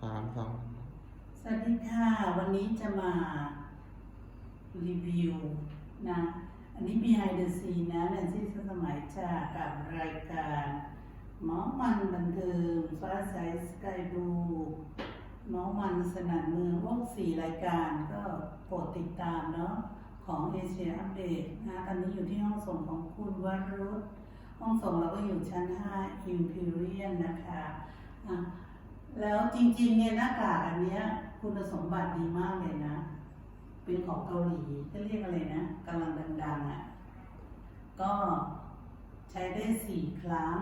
สามสองสวัสดีค่ะ วันนี้จะมารีวิวนะ อันนี้ behind the scene นะแนนซี่สมัยจากกับรายการหมอมันบันเทิงฟ้าใสสกายดูหมอมันสนันเมืองวกสี่รายการก็โปรดติดตามเนาะของเอเชียอัปเดตนะตอนนี้อยู่ที่ห้องส่งของคุณวรุษห้องส่งเราก็อยู่ชั้น 5 Imperial นะคะอะ แล้วจริงๆเนี่ยหน้ากากอันเนี้ย คุณสมบัติดีมากเลยนะ เป็นของเกาหลีจะเรียกอะไรนะกำลังดังๆอะ ก็ใช้ได้สี่ครั้ง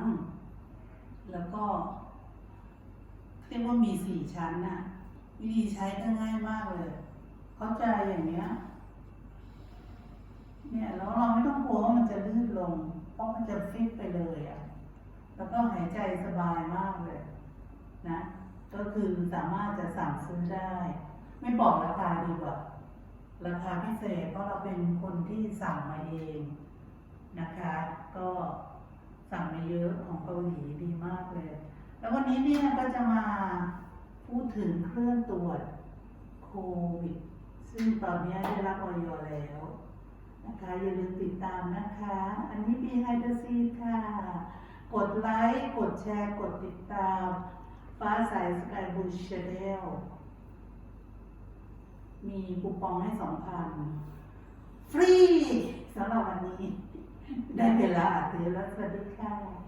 แล้วก็เรียกว่ามีสี่ชั้นน่ะ วิธีใช้ก็ง่ายมากเลยเข้าใจอย่างเนี้ย เนี่ยแล้วเราไม่ต้องกลัวว่ามันจะลื่นลง เพราะมันจะฟิตไปเลยอะ แล้วก็หายใจสบายมากเลย นะ ก็คือสามารถจะสั่งซื้อได้ ไม่บอกราคาดีกว่า ราคาพิเศษเพราะเราเป็นคนที่สั่งมาเองนะคะ ก็สั่งมาเยอะของเกาหลีดีมากเลย แล้ววันนี้เนี่ยก็จะมาพูดถึงเครื่องตรวจโควิด ซึ่งตอนนี้ได้รับออยแล้วนะคะอย่าลืมติดตามนะคะ อันนี้ Behind the Scene ค่ะ กดไลค์ กดแชร์ กดติดตาม ฟ้าสายสกายบูชเดลมีคูปองให้สองพันฟรีสำหรับวันนี้ ได้เวลาอัดเทปแล้วสวัสดีค่ะ